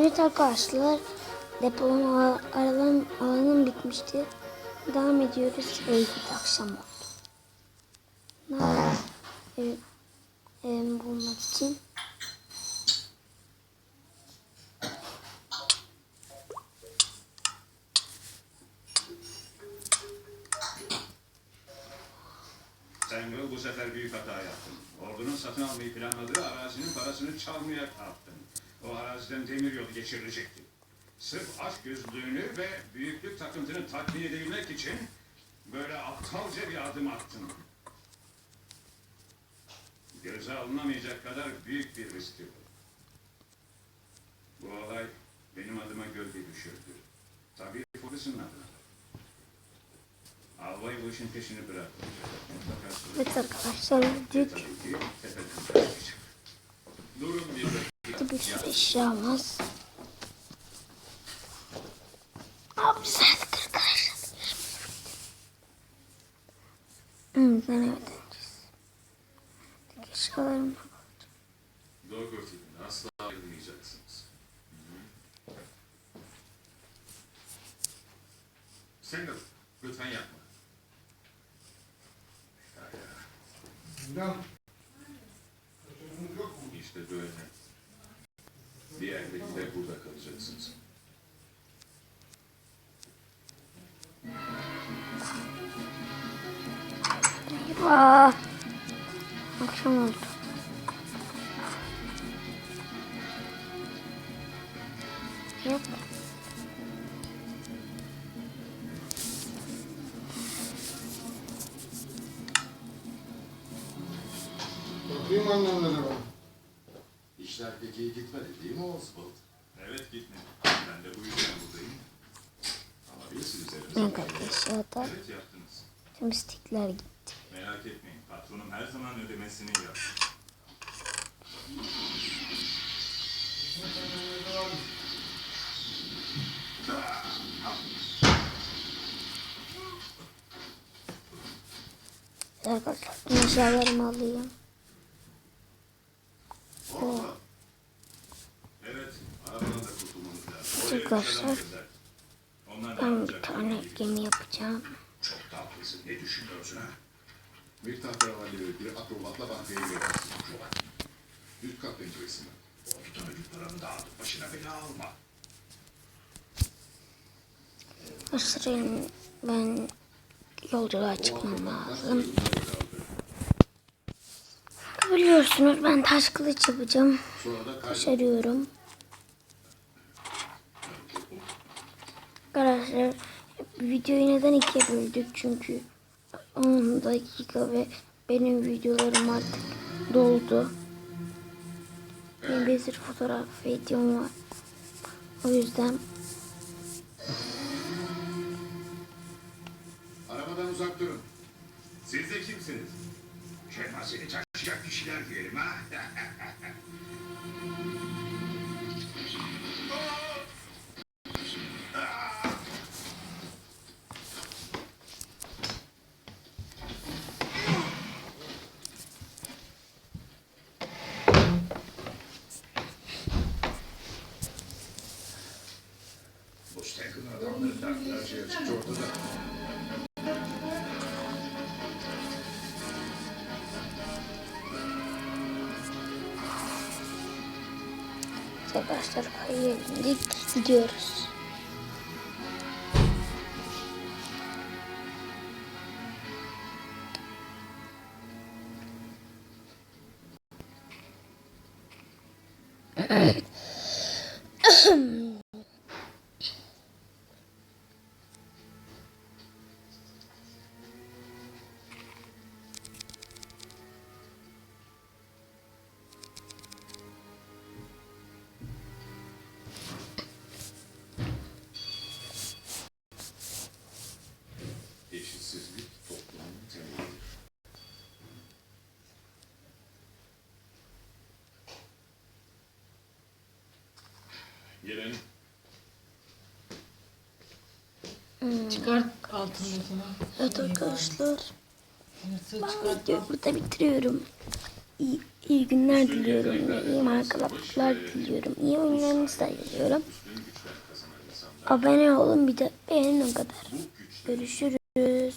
Evet arkadaşlar depolama alanım, alanım bitmişti. Devam ediyoruz. Git akşam oldu. Ne yapalım? Ev, evimi bulmak için. Sen Will bu sefer büyük hata yaptın. Ordunun satın almayı planladığı arazinin parasını çalmaya kalktın. O araziden demir yolu geçirilecekti. Sırf aşk gözlüğünü ve büyüklük takıntını tatmin edebilmek için böyle aptalca bir adım attın. Göze alınamayacak kadar büyük bir riskti bu. Bu olay benim adıma gölge düşürdü. Tabii polisin adına. Albay bu işin peşini bırakmayacak. Mutlaka Evet arkadaşlar dük Tabii ki tepeden başlayacak. Durun bir dakika. bir sürü eşyamız. Abi saat 40 arkadaşlar. Hmm, ben evet döneceğiz. Eşyalarım Dougherty'den asla ayrılmayacaksınız. Single, lütfen yapma. Mu? İşte böyle. Diğerleri de burada kalacaksınız. Eyvah. Akşam oldu. Yok. Bakayım annemlere ben. İşler pek iyi gitmedi değil mi Oswald? Evet gitmedi. Ben de bu yüzden buradayım. Ama birisi üzerinize. Ne kadar eşyada Evet yaptınız. tüm stikler gitti. Merak etmeyin. Patronum her zaman ödemesini yapar. Arkadaşlar eşyalarımı alayım. Evet, arabadan da kurtulmamız lazım. Arkadaşlar ben bir tane gemi yapacağım. Çok tatlısın. Ne düşünüyorsun ha? Miktar Karavalli bir akrobatla bankaya gireceksin. Üst kat penceresinden. Ordudan ödül paranı dağıtıp başına bela alma. Arkadaşlar ben yolculuğa çıkmam lazım. Biliyorsunuz ben taş kılıç yapacağım. Başarıyorum. Arkadaşlar videoyu neden ikiye böldük? Çünkü 10 dakika ve benim videolarım artık doldu. Benim bir sürü fotoğraf videom var. O yüzden Arabadan uzak durun. Siz de kimsiniz? Şemazeni taşıyacak kişiler diyelim ha. şey açıkça ortada. arkadaşlar hayır gidiyoruz. Eşitsizlik Gelin. Çıkar altındakini. Evet arkadaşlar ben çıkart. videoyu burada bitiriyorum. iyi, iyi günler diliyorum. iyi markalar diliyorum. İyi oyunlarınızı da diliyorum. Abone olun bir de beğenin o kadar. Görüşürüz.